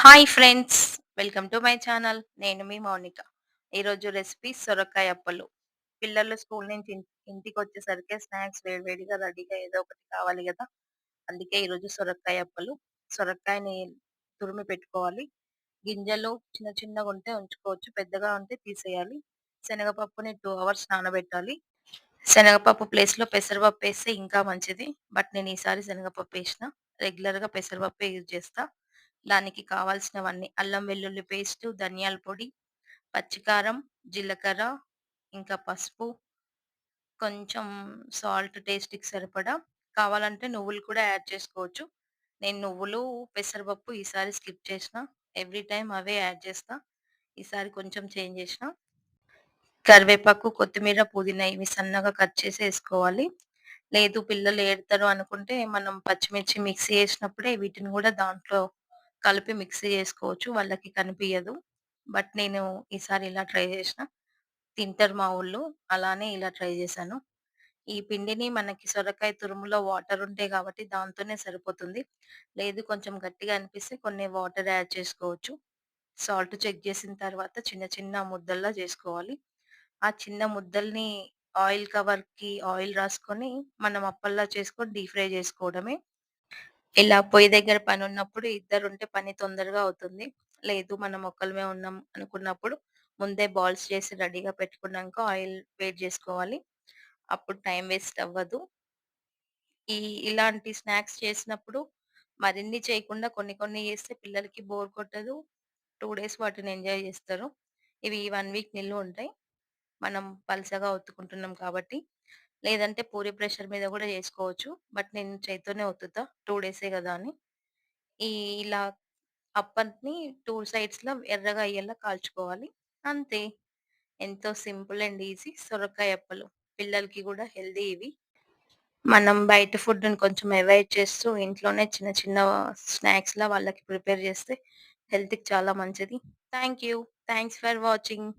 Hi friends welcome to my channel నేను మీ మౌనిక. ఈరోజు రెసిపీ సొరకాయ అప్పలు. పిల్లలు స్కూల్ నుంచి ఇంటికి వచ్చేసరికి స్నాక్స్ వేడివేడిగా రెడీగా ఏదో ఒకటి కావాలి కదా. అందుకే ఈరోజు సొరకాయ అప్పలు. సొరకాయని తురిమి పెట్టుకోవాలి. గింజలు చిన్న చిన్నగా ఉంటే ఉంచుకోవచ్చు పెద్దగా ఉంటే తీసేయాలి. శనగపప్పుని టూ అవర్స్ నానబెట్టాలి. శనగపప్పు ప్లేస్లో పెసరపప్పు వేస్తే ఇంకా మంచిది. బట్ నేను ఈసారి శనగపప్పు వేసిన. రెగ్యులర్ పెసరపప్పు యూజ్ చేస్తా. దానికి కావాల్సినవన్నీ అల్లం వెల్లుల్లి పేస్ట్ ధనియాల పొడి పచ్చికారం జీలకర్ర ఇంకా పసుపు కొంచెం సాల్ట్ టేస్ట్కి సరిపడా. కావాలంటే నువ్వులు కూడా యాడ్ చేసుకోవచ్చు. నేను నువ్వులు పెసరపప్పు ఈసారి స్కిప్ చేసిన. ఎవ్రీ టైం అవే యాడ్ చేస్తా. ఈసారి కొంచెం చేంజ్ చేసిన. కరివేపాకు కొత్తిమీర పుదీనా ఇవి సన్నగా కట్ చేసి వేసుకోవాలి. లేదు పిల్లలు ఏడతారు అనుకుంటే మనం పచ్చిమిర్చి మిక్సీ చేసినప్పుడే వీటిని కూడా దాంట్లో కలిపి మిక్సీ చేసుకోవచ్చు. వాళ్ళకి కనిపించదు బట్ నేను ఈసారి ఇలా ట్రై చేసిన. తింటారు మా ఊళ్ళు. అలానే ఇలా ట్రై చేశాను. ఈ పిండిని మనకి సొరకాయ తురుములో వాటర్ ఉంటాయి కాబట్టి దాంతోనే సరిపోతుంది. లేదు కొంచెం గట్టిగా అనిపిస్తే కొన్ని వాటర్ యాడ్ చేసుకోవచ్చు. సాల్ట్ చెక్ చేసిన తర్వాత చిన్న చిన్న ముద్దల్లా చేసుకోవాలి. ఆ చిన్న ముద్దల్ని ఆయిల్ కవర్కి ఆయిల్ రాసుకొని మనం అప్పల్లా చేసుకొని డీప్ ఫ్రై చేసుకోవడమే. ఇలా పొయ్యి దగ్గర పని ఉన్నప్పుడు ఇద్దరు ఉంటే పని తొందరగా అవుతుంది. లేదు మనం ఒక్కలమే ఉన్నాం అనుకున్నప్పుడు ముందే బాల్స్ చేసి రెడీగా పెట్టుకున్నాక ఆయిల్ వేట్ చేసుకోవాలి. అప్పుడు టైం వేస్ట్ అవ్వదు. ఈ ఇలాంటి స్నాక్స్ చేసినప్పుడు మరిన్ని చేయకుండా కొన్ని కొన్ని చేస్తే పిల్లలకి బోర్ కొట్టదు. టూ డేస్ వాటిని ఎంజాయ్ చేస్తారు. ఇవి వన్ వీక్ నిల్వ ఉంటాయి. మనం పలసగా ఒత్తుకుంటున్నాం కాబట్టి లేదంటే పూరి ప్రెషర్ మీద కూడా చేసుకోవచ్చు. బట్ నేను చేతితోనే ఒత్తుతా. టూ డేసే కదా అని. ఈ ఇలా అప్పని టూ సైడ్స్లో ఎర్రగా అయ్యేలా కాల్చుకోవాలి. అంతే. ఎంతో సింపుల్ అండ్ ఈజీ సొరకాయ అప్పలు. పిల్లలకి కూడా హెల్దీ ఇవి. మనం బయట ఫుడ్ని కొంచెం అవాయిడ్ చేస్తూ ఇంట్లోనే చిన్న చిన్న స్నాక్స్ లా వాళ్ళకి ప్రిపేర్ చేస్తే హెల్త్కి చాలా మంచిది. Thank you thanks for watching.